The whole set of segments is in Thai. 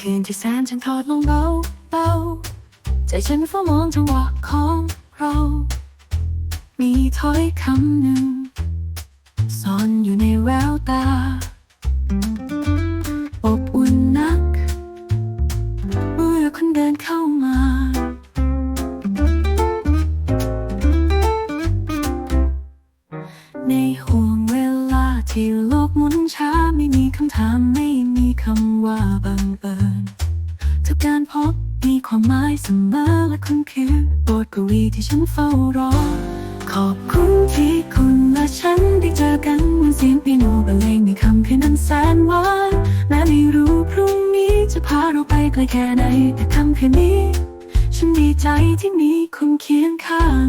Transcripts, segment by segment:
คืนที่แสนฉันทอดลงเบาเบาใจฉันเฝ้ามองจังหวะของเรา มีถ้อยคำหนึ่งซ่อนอยู่ในแววตา อบอุ่นนัก เมื่อคุณเดินเข้ามาในห่วงเว ที่โลกหมุนช้าไม่มีคำถามไม่มีคำว่าบังเอิญทุกการพบมีความหมายเสมอและคุณคือบทกวีที่ฉันเฝ้ารอ ขอบคุณที่คุณและฉันได้เจอกันเหมันเสียงเปียโนบรรเลงในคำคืนนั้นแสนหวานและไม่รู้พรุ่งนี้จะพาเราไปไกลแค่ไหนแต่คำคืนนี้ ฉันดีใจที่มีคุณเคียงข้าง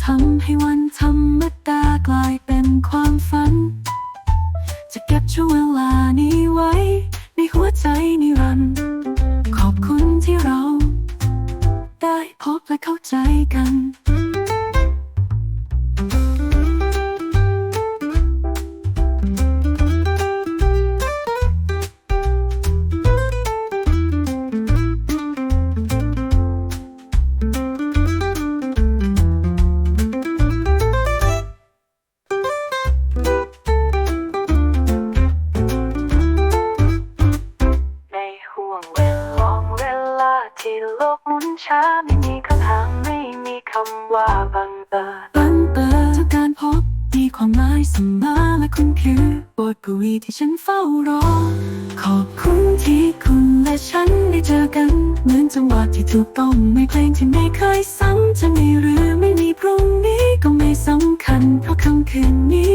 ทำให้วันธรรมดากลายเป็นความฝัน จะเก็บช่วงเวลานี้ไว้ ในหัวใจนิ วงเวลาเวลาที่โลกหมุนช้าไม่มีคำถามไม่มีคำว่าบังเอิญบังเอิญทุกการพบมีความหมายเสมอและคุณคือบทกวีที่ฉันเฝ้ารอ ขอบคุณที่คุณและฉันได้เจอกัน เหมือนจังหวะที่ถูกต้องในเพลงที่ไม่เคยซ้ำจะมีหรือไม่มีพรุ่งนี้ก็ไม่สำคัญ เพราะคำคืนนี้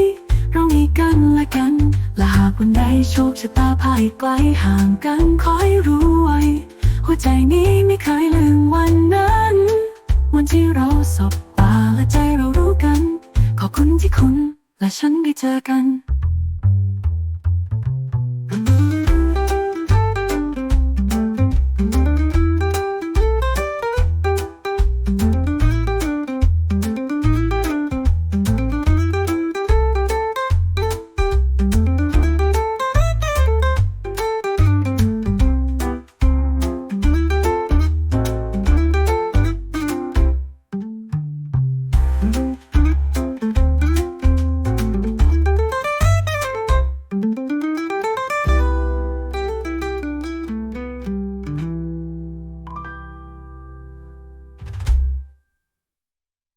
เรามีกันและกัน และหากวันใดโชคชะตาพายไกลห่างกันคอยรู้ไว้ หัวใจนี้ไม่เคยลืมวันนั้น วันที่เราสบตาและใจเรารู้กัน ขอบคุณที่คุณและฉันได้เจอกัน